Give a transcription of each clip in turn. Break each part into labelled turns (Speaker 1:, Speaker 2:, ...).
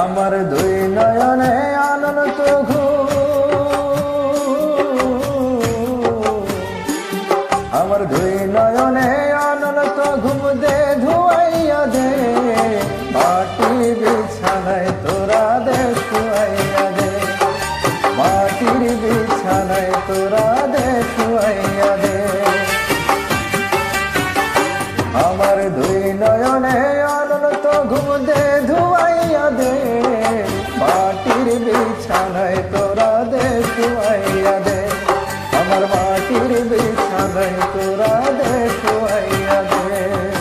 Speaker 1: আমার দুই নয়নে আনন্দ ঘু আমার দুই নয়নে আনন্দ ঘুম দে ধুয়াইয়া দে। বাটি বিছা বিছানায় তোরা দেশ শুয়াইয়া দে।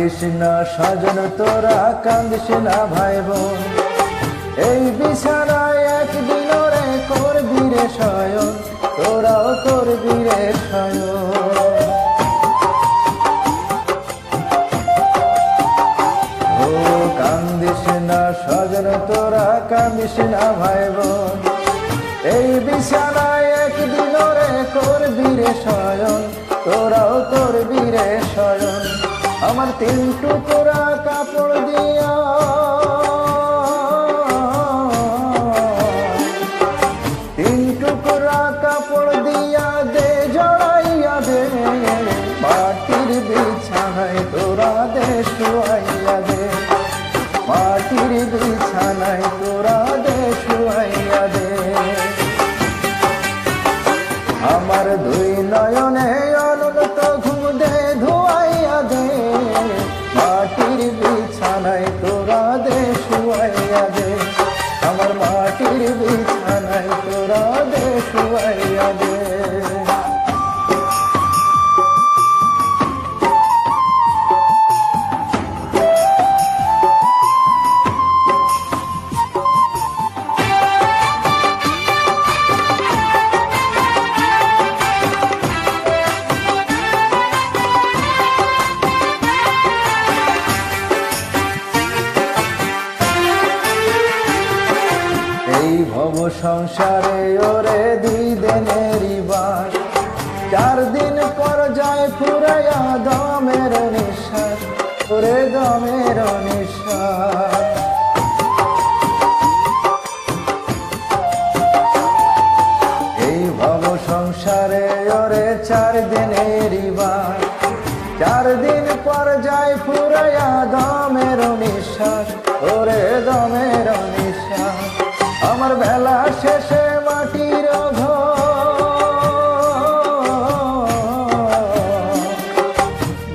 Speaker 1: কান্দিস না, সাজন তোরা কান্দিস না ভাই বোন। এই বিছানায় একদিন রে করবি রে শয়ন, তোরাও করবি রে কান্দিস না তোরা কান্দিস না ভাই বোন। এই বিছানায় একদিন করবি রে তোরাও করবি রে শয়ন। আমার তিন টুকরা কাপড় দিয়া। তিন টুকরা কাপড় দিয়া দে জড়াইয়া দে মাটির বিছানায় তোরা দে শুয়াইয়া দে মাটির বিছানায় তোরা দে শুয়াইয়া দে আমার দুই আমার মাটির ভব সংসারে, ওরে দুই দিনেরই বাস। চার দিন পর যায় ফুরাইয়া দমের নিঃশ্বাস, ওরে দমের নিঃশ্বাস। এই ভব সংসারে, ওরে চার দিনেরই বাস। চার দিন পর যায় ফুরাইয়া দমের নিঃশ্বাস, ওরে দমের নিঃশ্বাস। আমার বেলা শেষে মাটির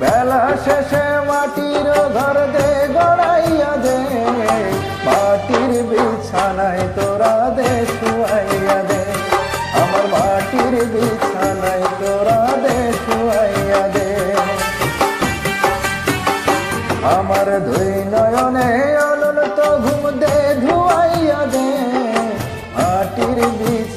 Speaker 1: বেলা শেষে মাটির ঘর দে, গড়াইয়া দে। মাটির বিছানায় তোরা দে, শুয়াইয়া দে। আমার মাটির বিছানায় তোরা দে, শুয়াইয়া দে। আমার দুই নয়নে অনন্ত ঘুম দে, ধুয়াইয়া দে। Baby.